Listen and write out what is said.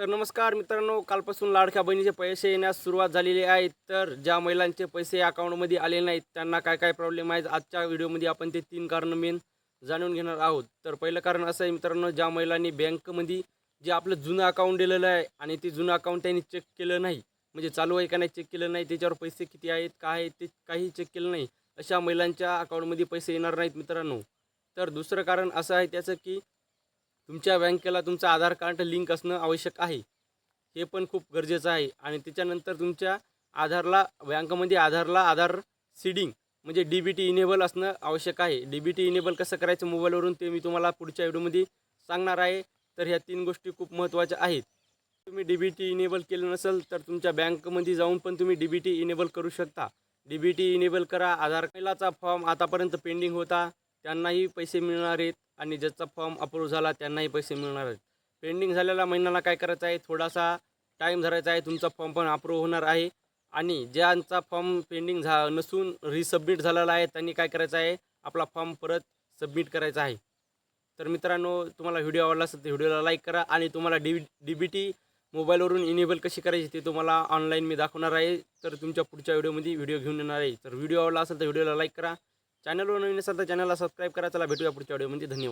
तर नमस्कार मित्रांनो कालपासून लाडक्या बहिणीचे पैसे येण्यास सुरुवात झालेली आहे. तर ज्या महिलांचे पैसे अकाउंटमध्ये आले नाहीत त्यांना काय काय प्रॉब्लेम आहेत आजच्या व्हिडिओमध्ये आपण ते तीन कारणं मेन जाणून घेणार आहोत. तर पहिलं कारण असं आहे मित्रांनो ज्या महिलांनी बँकमध्ये जे आपलं जुनं अकाउंट दिलेलं आहे आणि ते जुनं अकाउंट त्यांनी चेक केलं नाही म्हणजे चालू आहे का नाही चेक केलं नाही त्याच्यावर पैसे किती आहेत काय आहेत ते काही चेक केलं नाही अशा महिलांच्या अकाउंटमध्ये पैसे येणार नाहीत मित्रांनो. तर दुसरं कारण असं आहे त्याचं की तुमच्या बँकेला तुमचं आधार कार्ड लिंक असणं आवश्यक आहे. हे पण खूप गरजेचं आहे. आणि त्याच्यानंतर तुमच्या आधारला बँकमध्ये आधारला आधार सीडिंग म्हणजे डी बी टी इनेबल असणं आवश्यक आहे. डी बी टी इनेबल कसं करायचं मोबाईलवरून ते मी तुम्हाला पुढच्या व्हिडिओमध्ये सांगणार आहे. तर ह्या तीन गोष्टी खूप महत्त्वाच्या आहेत. तुम्ही डी बी टी इनेबल केलं नसेल तर तुमच्या बँकमध्ये जाऊन पण तुम्ही डी बी टी इनेबल करू शकता. डी बी टी इनेबल करा. आधार कार्डलाचा फॉर्म आतापर्यंत पेंडिंग होता. त्यांनाही पैसे मिळणार आहेत. आणि ज्याचा फॉर्म अप्रूव्ह झाला त्यांनाही पैसे मिळणार आहेत. पेंडिंग झालेल्या महिन्याला काय करायचं आहे? थोडासा टाईम धरायचा आहे. तुमचा फॉर्म पण अप्रूव्ह होणार आहे. आणि ज्यांचा फॉर्म पेंडिंग झा नसून रिसबमिट झालेला आहे त्यांनी काय करायचं आहे? आपला फॉर्म परत सबमिट करायचा आहे. तर मित्रांनो तुम्हाला व्हिडिओ आवडला असेल तर व्हिडिओला लाईक करा आणि तुम्हाला डी डी बी टी मोबाईलवरून इनेबल कशी करायची ते तुम्हाला ऑनलाईन मी दाखवणार आहे. तर तुमच्या पुढच्या व्हिडिओमध्ये व्हिडिओ घेऊन येणार आहे. तर व्हिडिओ आवडला असेल तर व्हिडिओला लाईक करा. चॅनलवर नवीन असाल तर चॅनलला सबस्क्राईब करा. चला भेटूया पुढच्या व्हिडिओमध्ये धन्यवाद.